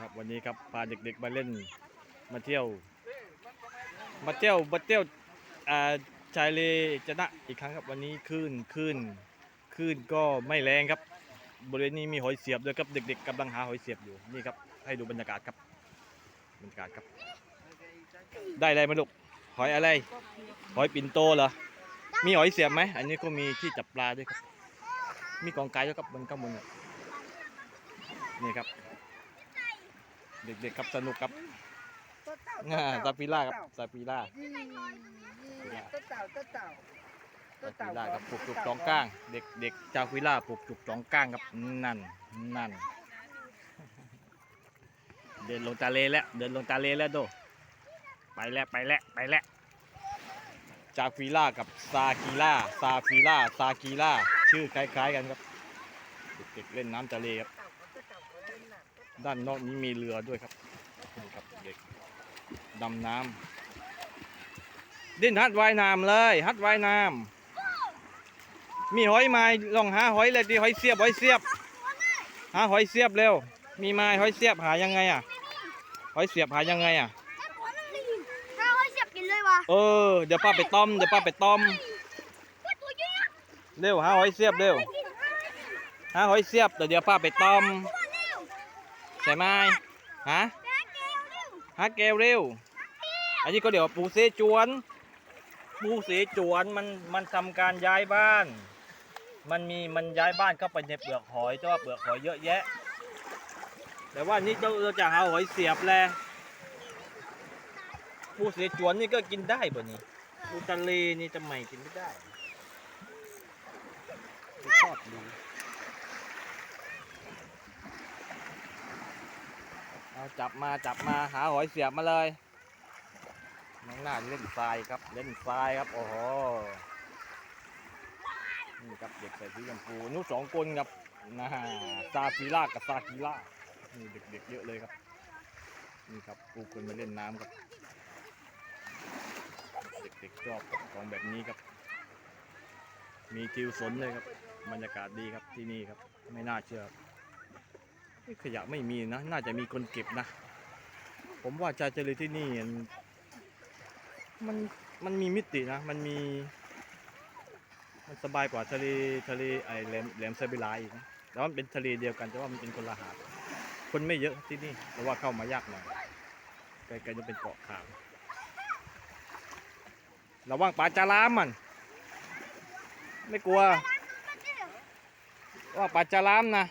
ครับวันนี้ครับพาเด็กๆมาเล่นมาเที่ยว มาเที่ยวมาเที่ยวอ่าชายเลจะนะอีกครั้งครับวันนี้คลื่นคลื่นคลื่นก็ไม่แรงครับ บริเวณนี้มีหอยเสียบด้วยครับเด็ก ๆกำลังหาหอยเสียบอยู่นี่ครับให้ดูบรรยากาศครับบรรยากาศครับ ได้อะไรมาลูกหอยอะไร หอยปิ่นโตเหรอมีหอยเสียบไหมอันนี้ก็มีที่จับปลาด้วยครับ มีกองไก่ด้วยครับบนข้างบนเนี่ยนี่ครับ เด็กๆครับสนุกครับง่าซาปิล่าครับซาปิล่าตัวเต่าตัวเต่าซาปิล่าครับปลูกจุกจองก้าง เด็กเด็กจาวิล่าปลูกจุกจองก้างครับนั่นนั่น เดินลงทะเลแล้วเดินลงทะเลแล้วโดไปแล้วไปแล้วไปแล้วจาฟิล่ากับซากิล่าซาฟิล่าซากิล่าชื่อคล้ายๆกันครับเด็กๆเล่นน้ำทะเลครับ ด้านนอกนี้มีเรือด้วยครับนี่ครับเด็กดำน้ำดิ้นฮัดว่ายน้ำเลยฮัดว่ายน้ำมีหอยไหม้ลองหาหอยเลยดิหอยเสียบหอยเสียบหาหอยเสียบเร็ว มีไม้หอยเสียบหายังไงอะหอยเสียบหายังไงอะถ้าเขาเสียบกินเลยวะเออเดี๋ยวป้าไปต้มเดี๋ยวป้าไปต้มว่าตัวเยอะเร็วหาหอยเสียบเร็วหาหอยเสียบเดี๋ยวเดี๋ยวป้าไปต้มตัวเร็ว ใช่ไหมฮะแม่เกลเร็วหาแก้วเร็ว อันนี้ก็เดี๋ยวปูเสจวน ปูเสจวนมันมันทำการย้ายบ้าน มันมีมันย้ายบ้านเข้าไปในเปลือกหอยแต่ว่าเปลือกหอยเยอะแยะ แต่ว่านี่เราเราจะหาหอยเสียบแลปูเสจวนนี่ก็กินได้ป่ะนี่ปูทะเลนี่ทำไมกินไม่ได้ไม่ชอบดู เอาจับมาจับมาหาหอยเสียบมาเลยน้องหน้าเล่นทรายครับเล่นทรายครับโอ้โหนี่ครับเด็กใส่สีชมพูนุสองคนครับนะฮะซาฟิล่ากับซากิล่านี่เด็กๆเยอะเลยครับนี่ครับปูคนมาเล่นน้ำครับเด็กๆชอบกับของแบบนี้ครับ มีทิวสนเลยครับบรรยากาศดีครับที่นี่ครับไม่น่าเชื่อ ขยะไม่มีนะ น่าจะมีคนเก็บนะ ผมว่าชาเจริญที่นี่มันมันมีมิตินะ มันมี มันสบายกว่าทะเลทะเลไอแหลมแหลมซาบิลาอีกนะแต่ว่ามันเป็นทะเลเดียวกันแต่ว่ามันเป็นคนละหาดคนไม่เยอะที่นี่เพราะว่าเข้ามายากหน่อยไกลๆจะเป็นเกาะขามระวังปลาจาลามมัน ไม่กลัวว่าปลาจาลามนะ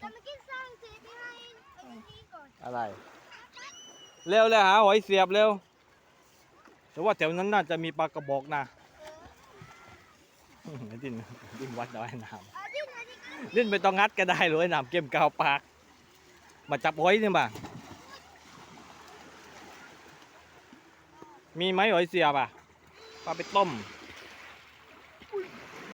แต่เมื่อกี้สร้างเซฟให้ไอ้นี่ก่อนอะไร เร็วเลยหาหอยเสียบเร็วแต่ว่าแถวนั้นน่าจะมีปลากระบอกนะดิ้นดิ้นวัดดอยน้อาดิอาดิำดิ้นไปต้องงัดก็ได้เลยน้ำเก็มกาวปาก มาจับหอยนี่มามีไหมหอยเสียบอะปลาไปต้ม